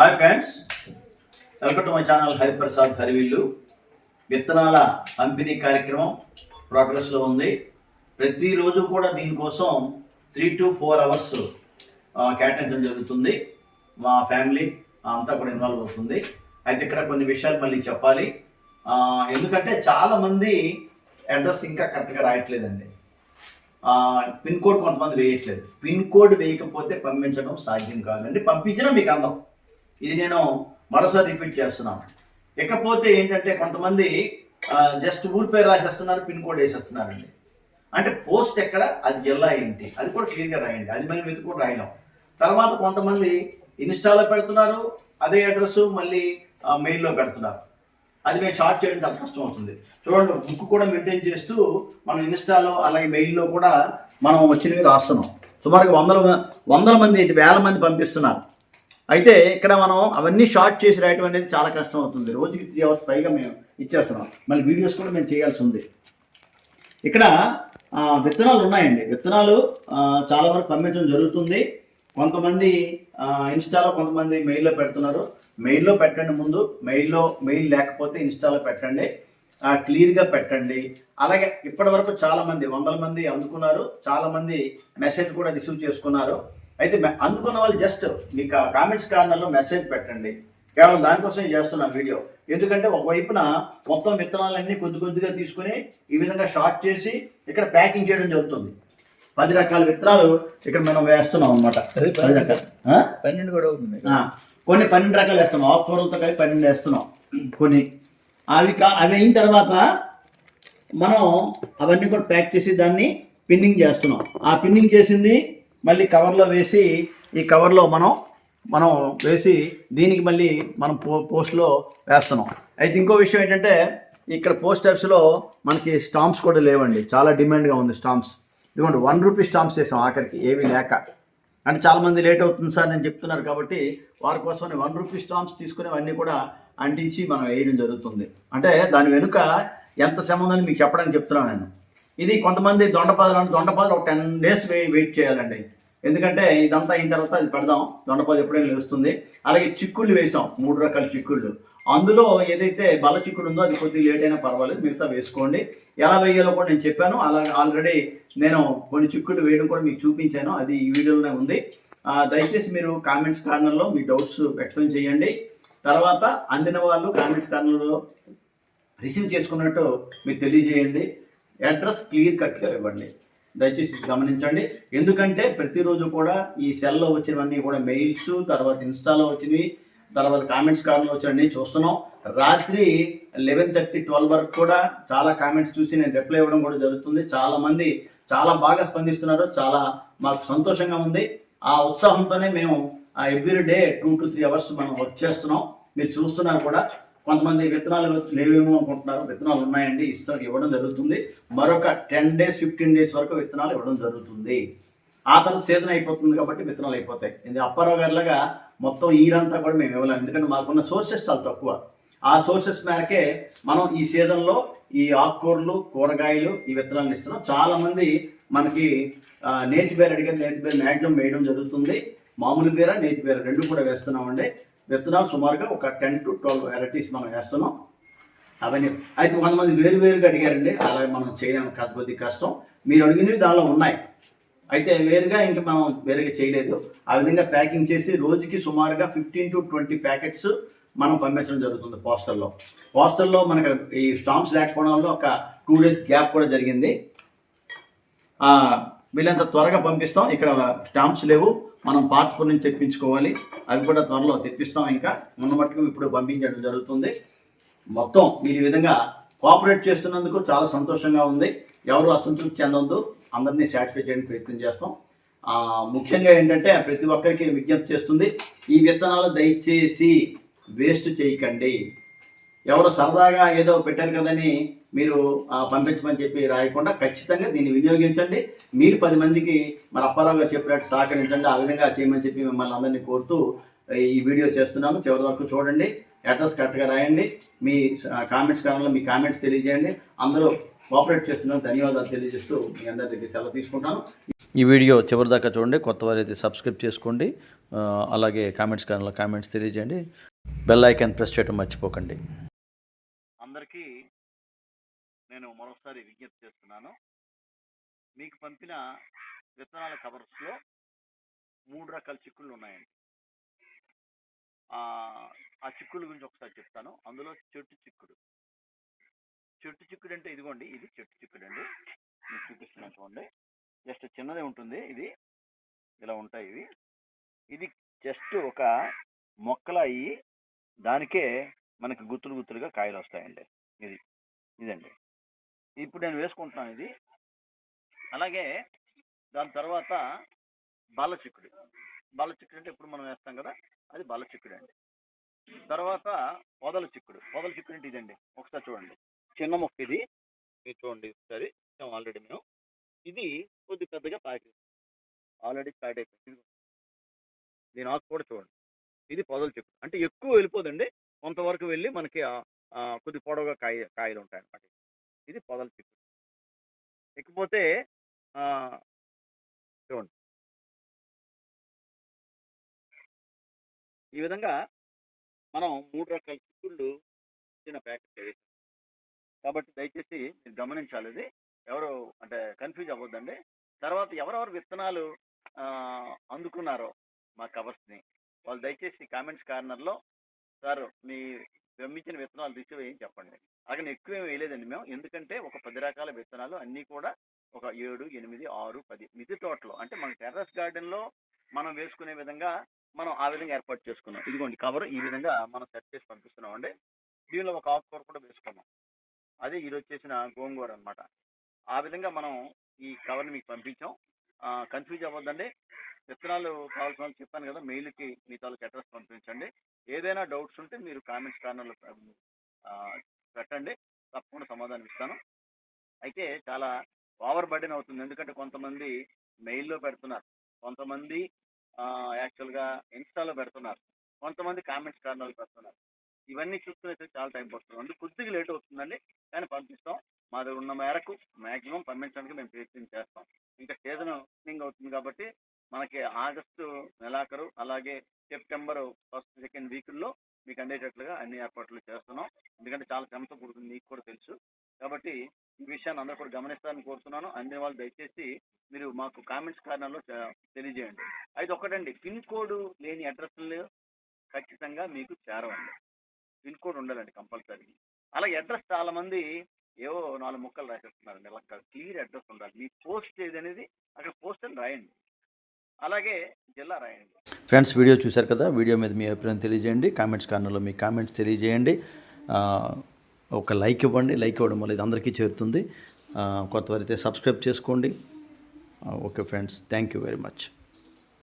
Hi friends welcome to my channel Hariprasad హరివిల్లు విత్తనాల పంపిణీ కార్యక్రమం ప్రోగ్రెస్లో ఉంది. ప్రతిరోజు కూడా దీనికోసం త్రీ టు ఫోర్ అవర్స్ కేటాయించడం జరుగుతుంది. మా ఫ్యామిలీ అంతా కూడా ఇన్వాల్వ్ అవుతుంది. అయితే ఇక్కడ కొన్ని విషయాలు మళ్ళీ చెప్పాలి. ఎందుకంటే చాలామంది అడ్రస్ ఇంకా కరెక్ట్గా రాయట్లేదండి. పిన్ కోడ్ కొంతమంది వేయట్లేదు. పిన్ కోడ్ వేయకపోతే పంపించడం సాధ్యం కాదండి. పంపించడం మీకు అందం. ఇది నేను మరోసారి రిపీట్ చేస్తున్నాను. ఇకపోతే ఏంటంటే కొంతమంది జస్ట్ ఊరి పేరు రాసేస్తున్నారు పిన్ కోడ్ వేసేస్తున్నారండి. అంటే పోస్ట్ ఎక్కడ? అది జిల్లా ఏంటి? అది కూడా క్లియర్గా రాయండి. అది మనం కూడా రాయలేం. తర్వాత కొంతమంది ఇన్స్టాలో పెడుతున్నారు అదే అడ్రస్ మళ్ళీ మెయిల్లో పెడుతున్నారు. అది మేము షార్ట్ చేయడం చాలా కష్టం అవుతుంది. చూడండి బుక్ కూడా మెయింటైన్ చేస్తూ మనం ఇన్స్టాలో అలాగే మెయిల్లో కూడా మనం వచ్చినవి రాస్తున్నాం. సుమారుగా వందల వందల మంది ఏంటి వేల మంది పంపిస్తున్నారు. అయితే ఇక్కడ మనం అవన్నీ షార్ట్ చేసి రాయటం అనేది చాలా కష్టం అవుతుంది రోజుకి త్రీ అవర్స్ పైగా మేము ఇచ్చేస్తున్నాం. మళ్ళీ వీడియోస్ కూడా మేము చేయాల్సి ఉంది. ఇక్కడ విత్తనాలు ఉన్నాయండి. విత్తనాలు చాలా వరకు పంపించడం జరుగుతుంది. కొంతమంది ఇన్స్టాలో కొంతమంది మెయిల్లో పెడుతున్నారు. మెయిల్లో పెట్టండి ముందు. మెయిల్లో మెయిల్ లేకపోతే ఇన్స్టాలో పెట్టండి. క్లియర్గా పెట్టండి. అలాగే ఇప్పటి వరకు చాలామంది వందల మంది అందుకున్నారు. చాలామంది మెసేజ్ కూడా రిసీవ్ చేసుకున్నారు. అయితే మె- అందుకున్న వాళ్ళు జస్ట్ మీకు కామెంట్స్ కార్నర్లో మెసేజ్ పెట్టండి. కేవలం దానికోసమే చేస్తున్నాను వీడియో. ఎందుకంటే ఒకవైపున మొత్తం విత్తనాలన్నీ కొద్ది కొద్దిగా తీసుకుని ఈ విధంగా షార్ట్ చేసి ఇక్కడ ప్యాకింగ్ చేయడం జరుగుతుంది. పది రకాల విత్తనాలు ఇక్కడ మనం వేస్తున్నాం అనమాట పది రకాలు? పన్నెండు కూడా అవుతుంది. కొన్ని పన్నెండు రకాలు వేస్తున్నాం. ఆకుకూరలతో కలిపి పన్నెండు వేస్తున్నాం. కొన్ని. అవి కా అవి అయిన తర్వాత మనం అవన్నీ కూడా ప్యాక్ చేసి దాన్ని పిన్నింగ్ చేస్తున్నాం. ఆ పిన్నింగ్ చేసింది మళ్ళీ కవర్లో వేసి ఈ కవర్లో మనం మనం వేసి దీనికి మళ్ళీ మనం పో పోస్ట్లో వేస్తున్నాం. అయితే ఇంకో విషయం ఏంటంటే ఇక్కడ పోస్ట్ ఆఫీస్లో మనకి స్టాంప్స్ కూడా లేవండి. చాలా డిమాండ్గా ఉంది స్టాంప్స్. ఇదిగోండి వన్ రూపీ స్టాంప్స్ వేసాం ఆఖరికి ఏవి లేక. అంటే చాలామంది లేట్ అవుతుంది సార్ నేను చెప్తున్నారు కాబట్టి వారి కోసం వన్ రూపీ స్టాంప్స్ తీసుకుని అవన్నీ కూడా అంటించి మనం వేయడం జరుగుతుంది. అంటే దాని వెనుక ఎంత శ్రమ ఉందని మీకు చెప్పడానికి చెప్తున్నాను నేను. ఇది కొంతమంది దొండపాదలు అంటే దొండపాదులు ఒక టెన్ డేస్ వెయిట్ చేయాలండి. ఎందుకంటే ఇదంతా అయిన తర్వాత అది పెడదాం. దొండపాదు ఎప్పుడైనా లేస్తుంది. అలాగే చిక్కుళ్ళు వేసాం. మూడు రకాల చిక్కుళ్ళు. అందులో ఏదైతే బల చిక్కుడు ఉందో అది కొద్దిగా లేట్ అయినా పర్వాలేదు. మిగతా వేసుకోండి. ఎలా వేయాలో కూడా నేను చెప్పాను. అలాగే ఆల్రెడీ నేను కొన్ని చిక్కుళ్ళు వేయడం కూడా మీకు చూపించాను. అది ఈ వీడియోలోనే ఉంది. దయచేసి మీరు కామెంట్స్ కార్నర్లో మీ డౌట్స్ వ్యక్తం చేయండి. తర్వాత అందిన వాళ్ళు కామెంట్స్ కార్నర్లో రిసీవ్ చేసుకున్నట్టు మీరు తెలియజేయండి. అడ్రస్ క్లియర్ కట్గా ఇవ్వండి. దయచేసి గమనించండి. ఎందుకంటే ప్రతిరోజు కూడా ఈ సెల్లో వచ్చినవన్నీ కూడా మెయిల్స్ తర్వాత ఇన్స్టాలో వచ్చినవి తర్వాత కామెంట్స్ కార్డులో వచ్చినవన్నీ చూస్తున్నాం. రాత్రి లెవెన్ థర్టీ ట్వెల్వ్ వరకు కూడా చాలా కామెంట్స్ చూసి నేను రిప్లై ఇవ్వడం కూడా జరుగుతుంది. చాలామంది చాలా బాగా స్పందిస్తున్నారు. చాలా మాకు సంతోషంగా ఉంది. ఆ ఉత్సాహంతోనే మేము every day two to three hours మనం వర్క్ చేస్తున్నాం. మీరు చూస్తున్నారు కూడా. కొంతమంది విత్తనాలు లేవేమో అనుకుంటున్నారు. విత్తనాలు ఉన్నాయండి. ఇస్తారు ఇవ్వడం జరుగుతుంది. మరొక టెన్ డేస్ ఫిఫ్టీన్ డేస్ వరకు విత్తనాలు ఇవ్వడం జరుగుతుంది. ఆ తర్వాత సీజన్ అయిపోతుంది కాబట్టి విత్తనాలు అయిపోతాయి. ఇది అప్పారావు గారిలాగా మొత్తం ఈరంతా కూడా మేము ఇవ్వలేము. ఎందుకంటే మాకున్న సోర్సెస్ చాలా తక్కువ. ఆ సోర్సెస్ మేరకే మనం ఈ సీజన్లో ఈ ఆకుకూరలు కూరగాయలు ఈ విత్తనాలను ఇస్తున్నాం. చాలామంది మనకి నేతి బేర అడిగారు. నేతి బేర మ్యాక్సిమం వేయడం జరుగుతుంది. మామూలు బీర నేతి బీర రెండు కూడా వేస్తున్నామండి. విత్తనాలు సుమారుగా ఒక టెన్ టు ట్వెల్వ్ వెరైటీస్ మనం వేస్తున్నాం. అవన్నీ అయితే కొంతమంది వేరు వేరుగా అడిగారండి. అలాగే మనం చేయడం కాదు కొద్ది కష్టం. మీరు అడిగినవి దానిలో ఉన్నాయి. అయితే వేరుగా ఇంకా మనం వేరుగా చేయలేదు. ఆ విధంగా ప్యాకింగ్ చేసి రోజుకి సుమారుగా ఫిఫ్టీన్ టు ట్వంటీ ప్యాకెట్స్ మనం పంపించడం జరుగుతుంది పోస్టల్లో. పోస్టల్లో మనకు ఈ స్టాంప్స్ లేకపోవడం వల్ల ఒక టూ డేస్ గ్యాప్ కూడా జరిగింది. వీళ్ళంత త్వరగా పంపిస్తాం. ఇక్కడ స్టాంప్స్ లేవు. మనం పార్ట్స్పూర్ నుంచి తెప్పించుకోవాలి అవి కూడా త్వరలో తెప్పిస్తాం ఇంకా. ఉన్న మట్టుకు ఇప్పుడు పంపించడం జరుగుతుంది. మొత్తం మీరు ఈ విధంగా కోఆపరేట్ చేస్తున్నందుకు చాలా సంతోషంగా ఉంది. ఎవరు అసంతృప్తి చెందొద్దు. అందరినీ సాటిస్ఫై చేయడానికి ప్రయత్నం చేస్తాం. ముఖ్యంగా ఏంటంటే ప్రతి ఒక్కరికి విజ్ఞప్తి చేస్తుంది ఈ విత్తనాలు దయచేసి వేస్ట్ చేయకండి. ఎవరు సరదాగా ఏదో పెట్టారు కదని మీరు పంపించమని చెప్పి రాయకుండా ఖచ్చితంగా దీన్ని వినియోగించండి. మీరు పది మందికి మరి అప్పారావు గారు చెప్పినట్టు సహకరించండి. ఆ విధంగా చేయమని చెప్పి మిమ్మల్ని అందరినీ కోరుతూ ఈ వీడియో చేస్తున్నాము చివరి వరకు చూడండి. అడ్రస్ కరెక్ట్గా రాయండి. మీ కామెంట్స్ కాలంలో మీ కామెంట్స్ తెలియజేయండి. అందరూ కోఆపరేట్ చేస్తున్నందుకు ధన్యవాదాలు తెలియజేస్తూ మీ అందరి దగ్గర సెలవు తీసుకుంటాను. ఈ వీడియో చివరిదాకా చూడండి. కొత్త వారైతే సబ్స్క్రైబ్ చేసుకోండి. అలాగే కామెంట్స్ కానీ కామెంట్స్ తెలియజేయండి. బెల్ ఐకాన్ ప్రెస్ చేయడం మర్చిపోకండి. అందరికీ నేను మరోసారి విజ్ఞప్తి చేస్తున్నాను. మీకు పంపిన విత్తనాల కవర్స్లో మూడు రకాల చిక్కుళ్ళు ఉన్నాయండి. ఆ ఆ చిక్కుళ్ళ గురించి ఒకసారి చెప్తాను. అందులో చెట్టు చిక్కుడు. చెట్టు చిక్కుడు అంటే ఇదిగోండి ఇది చెట్టు చిక్కుడు అండి. మీకు చూపిస్తున్నాను చూడండి. జస్ట్ చిన్నదే ఉంటుంది ఇది. ఇలా ఉంటాయి ఇవి. ఇది జస్ట్ ఒక మొక్కలు అయ్యి దానికే మనకి గుత్తులు గుత్తులుగా కాయలు వస్తాయండి. ఇది. ఇదండి. ఇప్పుడు నేను వేసుకుంటున్నాను ఇది. అలాగే దాని తర్వాత బాల చిక్కుడు బాల చిక్కుడు అంటే ఇప్పుడు మనం వేస్తాం కదా? అది బాల చిక్కుడు అండి. తర్వాత పొదల చిక్కుడు. పొదల చిక్కుడు అంటే ఇదండి. ఒకసారి చూడండి. చిన్న మొక్క ఇది. మీరు చూడండి ఒకసారి. ఆల్రెడీ మేము. ఇది కొద్ది పెద్దగా ప్యాక్ ఆల్రెడీ ప్యాక్ అయిపోయింది. దీని ఆకు కూడా చూడండి. ఇది పొదల చిక్కుడు. అంటే ఎక్కువ వెళ్ళిపోదండి. కొంతవరకు వెళ్ళి మనకి కొద్ది పొడవుగా కాయ కాయలు ఉంటాయి అన్నమాట. ఇది పొదల చిక్కుడు ఇకపోతే చూడండి. ఈ విధంగా మనం మూడు రకాల చిక్కుళ్ళు చిన్న ప్యాకెట్ వేసాం కాబట్టి దయచేసి మీరు గమనించాలి ఇది ఎవరు అంటే కన్ఫ్యూజ్ అవ్వద్దండి. తర్వాత ఎవరెవరు విత్తనాలు అందుకున్నారో మా కవర్స్ని వాళ్ళు దయచేసి కామెంట్స్ కార్నర్లో సార్ మీ పంపించిన విత్తనాలు తీసివేయని చెప్పండి. అక్కడ ఎక్కువ ఏమి వేయలేదండి మేము. ఎందుకంటే ఒక పది రకాల విత్తనాలు అన్నీ కూడా ఒక ఏడు ఎనిమిది ఆరు పది మిద్దె తోటలో. అంటే మన టెర్రస్ గార్డెన్లో మనం వేసుకునే విధంగా మనం ఆ విధంగా ఏర్పాటు చేసుకున్నాం. ఇదిగోండి కవర్ ఈ విధంగా మనం సెట్ చేసి పంపిస్తున్నాం అండి దీనిలో ఒక ఆకుకూర కూడా వేసుకున్నాం. అదే ఇది వచ్చేసిన గోంగూర అన్నమాట. ఆ విధంగా మనం ఈ కవర్ని మీకు పంపించాం. కన్ఫ్యూజ్ అవ్వద్దండి. విత్తనాలు కావాల్సిన వాళ్ళు చెప్పాను కదా మెయిల్కి మీ తాలూకు అడ్రస్ పంపించండి. ఏదైనా డౌట్స్ ఉంటే మీరు కామెంట్స్ కార్నర్లో పెట్టండి. తప్పకుండా సమాధానం ఇస్తాను. అయితే చాలా ఓవర్ బర్డెన్ అవుతుంది. ఎందుకంటే కొంతమంది మెయిల్లో పెడుతున్నారు. కొంతమంది యాక్చువల్గా ఇన్స్టాలో పెడుతున్నారు. కొంతమంది కామెంట్స్ కార్నర్లు పెడుతున్నారు. ఇవన్నీ చూసుకునే చాలా టైం పడుతుంది. అందుకు కొద్దిగా లేట్ అవుతుందండి. కానీ పంపిస్తాం. మా దగ్గర ఉన్న మేరకు మ్యాక్సిమం పంపించడానికి మేము ప్రయత్నం చేస్తాం. ఇంకా సీజన్ ఓపెనింగ్ అవుతుంది కాబట్టి మనకి ఆగస్టు నెలాఖరు అలాగే సెప్టెంబర్ ఫస్ట్ సెకండ్ వీక్లో మీకు అందేటట్లుగా అన్ని ఏర్పాట్లు చేస్తున్నాం. ఎందుకంటే చాలా శ్రమతో కూడుతుంది మీకు కూడా తెలుసు. కాబట్టి ఈ విషయాన్ని అందరూ కూడా గమనిస్తారని కోరుతున్నాను. అన్ని వాళ్ళు దయచేసి మీరు మాకు కామెంట్స్ కారణంలో తెలియజేయండి. అయితే ఒకటండి పిన్ కోడ్ లేని అడ్రస్లు ఖచ్చితంగా మీకు చేరవండి. పిన్ కోడ్ ఉండాలండి కంపల్సరీ. అలాగే అడ్రస్ చాలా మంది ఏవో నాలుగు ముక్కలు రాసేస్తున్నారండి. అలా క్లియర్ అడ్రస్ ఉండాలి. మీ పోస్ట్ ఏది అనేది అక్కడ పోస్ట్ అని రాయండి. అలాగే జిల్లా రాయండి. ఫ్రెండ్స్ వీడియో చూశారు కదా? వీడియో మీద మీ అభిప్రాయం తెలియజేయండి. కామెంట్స్ కార్నర్లో మీ కామెంట్స్ తెలియజేయండి. ఒక లైక్ ఇవ్వండి. లైక్ ఇవ్వడం వల్ల ఇది అందరికీ చేరుతుంది. కొత్తవారైతే సబ్స్క్రైబ్ చేసుకోండి. Okay friends thank you very much.